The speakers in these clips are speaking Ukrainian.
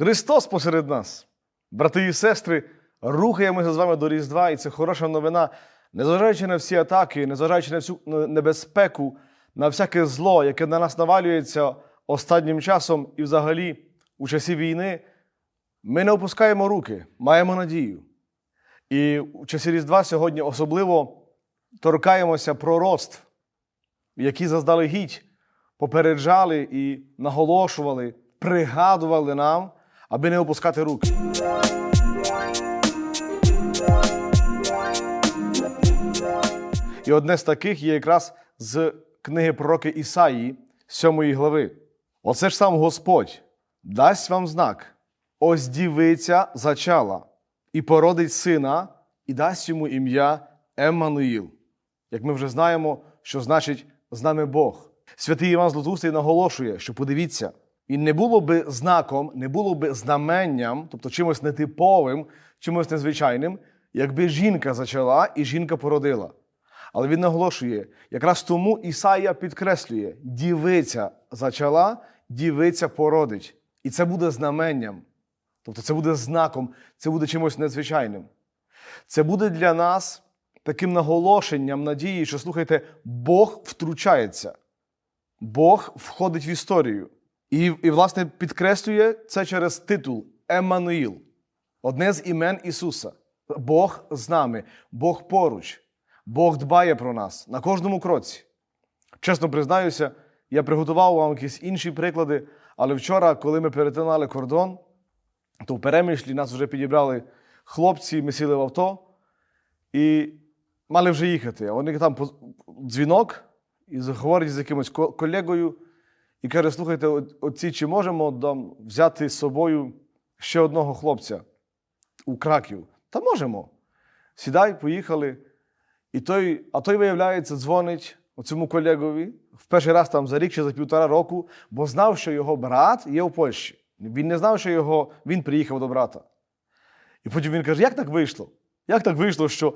Христос посеред нас. Брати і сестри, рухаємося з вами до Різдва, і це хороша новина. Незважаючи на всі атаки, незважаючи на всю небезпеку, на всяке зло, яке на нас навалюється останнім часом і взагалі у часі війни, ми не опускаємо руки, маємо надію. І у часі Різдва сьогодні особливо торкаємося пророцтв, які заздалегідь попереджали і наголошували, пригадували нам, аби не опускати руки. І одне з таких є якраз з книги пророки Ісаї, 7 глави. Оце ж сам Господь дасть вам знак, ось дівиця зачала і породить сина, і дасть йому ім'я Еммануїл. Як ми вже знаємо, що значить з нами Бог. Святий Іван Златоустий наголошує, що подивіться, і не було би знаком, не було би знаменням, тобто чимось нетиповим, чимось незвичайним, якби жінка зачала і жінка породила. Але він наголошує, якраз тому Ісаїя підкреслює: дівиця зачала, дівиця породить. І це буде знаменням. Тобто це буде знаком, це буде чимось незвичайним. Це буде для нас таким наголошенням надії, що слухайте, Бог втручається, Бог входить в історію. І, і власне, підкреслює це через титул Еммануїл, одне з імен Ісуса. Бог з нами, Бог поруч, Бог дбає про нас на кожному кроці. Чесно признаюся, я приготував вам якісь інші приклади, але вчора, коли ми перетинали кордон, то в перемишлі нас вже підібрали хлопці, ми сіли в авто і мали вже їхати. А вони там дзвінок і говорять з якимось колегою і каже: слухайте, от- оці чи можемо там, взяти з собою ще одного хлопця у Краків? Та можемо. Сідай, поїхали. І той, а той, виявляється, дзвонить цьому колегові в перший раз там за рік чи за півтора року, бо знав, що його брат є у Польщі. Він не знав, що його, він приїхав до брата. І потім він каже: як так вийшло? Як так вийшло, що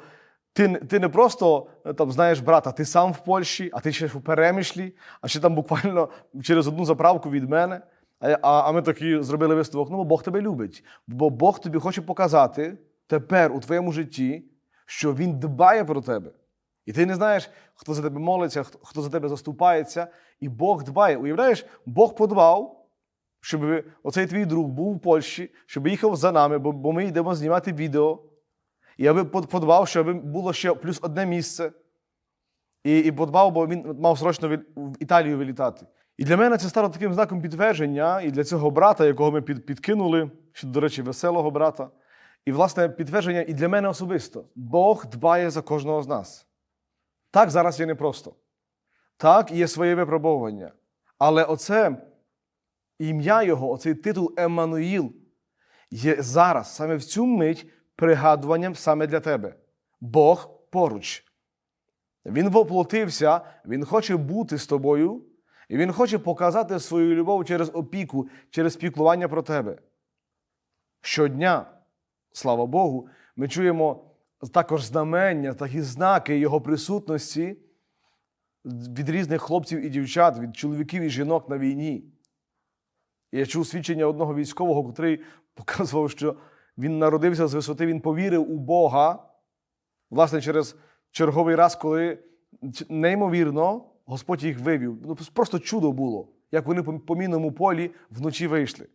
ти, ти не просто е, там, знаєш брата, ти сам в Польщі, а ти ще ж у перемишлі, а ще там буквально через одну заправку від мене. А, а, ми такі зробили висновок: ну, бо Бог тебе любить. Бо Бог тобі хоче показати тепер у твоєму житті, що Він дбає про тебе. І ти не знаєш, хто за тебе молиться, хто за тебе заступається, і Бог дбає. Уявляєш, Бог подбав, щоб оцей твій друг був в Польщі, щоб їхав за нами, бо, бо ми йдемо знімати відео. Аби под- подбав, щоб було ще плюс одне місце. І, і подбав, бо він мав срочно в Італію вилітати. І для мене це стало таким знаком підтвердження, і для цього брата, якого ми під, підкинули, ще, до речі, веселого брата. І, власне, підтвердження і для мене особисто. Бог дбає за кожного з нас. Так, зараз є непросто. Так, є своє випробовування. Але оце ім'я його, оцей титул Еммануїл, є зараз, саме в цю мить, пригадуванням саме для тебе. Бог поруч. Він воплотився, Він хоче бути з тобою, і Він хоче показати свою любов через опіку, через піклування про тебе. Щодня, слава Богу, ми чуємо також знамення, такі знаки Його присутності від різних хлопців і дівчат, від чоловіків і жінок на війні. Я чув свідчення одного військового, котрий показував, що він народився з висоти, він повірив у Бога, власне, через черговий раз, коли неймовірно Господь їх вивів. Ну, Просто чудо було, як вони по мінному полі вночі вийшли.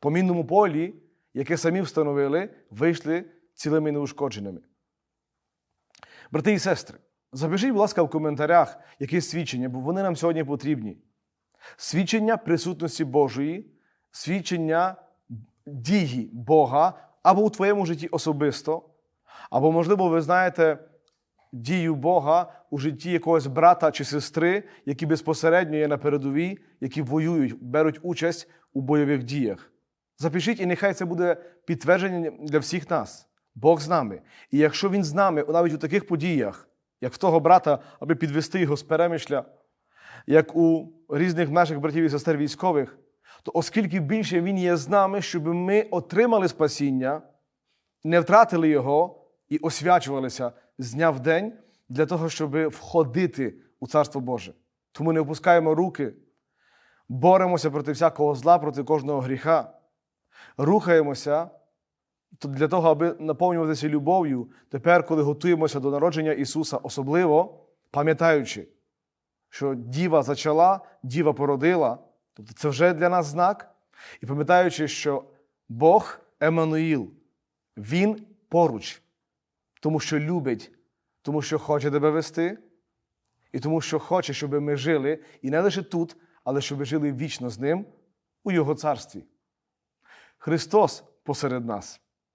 По мінному полі, яке самі встановили, вийшли цілими неушкодженими. Брати і сестри, запишіть, будь ласка, в коментарях якісь свідчення, бо вони нам сьогодні потрібні. Свідчення присутності Божої, свідчення дії Бога або у твоєму житті особисто, або, можливо, ви знаєте дію Бога у житті якогось брата чи сестри, які безпосередньо є на передовій, які воюють, беруть участь у бойових діях. Запишіть, і нехай це буде підтвердження для всіх нас. Бог з нами. І якщо Він з нами, навіть у таких подіях, як в того брата, аби підвести його з перемишля, як у різних наших братів і сестер військових, то оскільки більше Він є з нами, щоб ми отримали спасіння, не втратили його і освячувалися з дня в день для того, щоб входити у Царство Боже. Тому не опускаємо руки, боремося проти всякого зла, проти кожного гріха. рухаємося для того, аби наповнюватися любов'ю, тепер, коли готуємося до народження Ісуса, особливо пам'ятаючи, що діва зачала, діва породила, тобто це вже для нас знак, і пам'ятаючи, що Бог Еммануїл, Він поруч, тому що любить, тому що хоче тебе вести, і тому що хоче, щоб ми жили і не лише тут, але щоб жили вічно з ним у Його царстві. Христос посеред нас.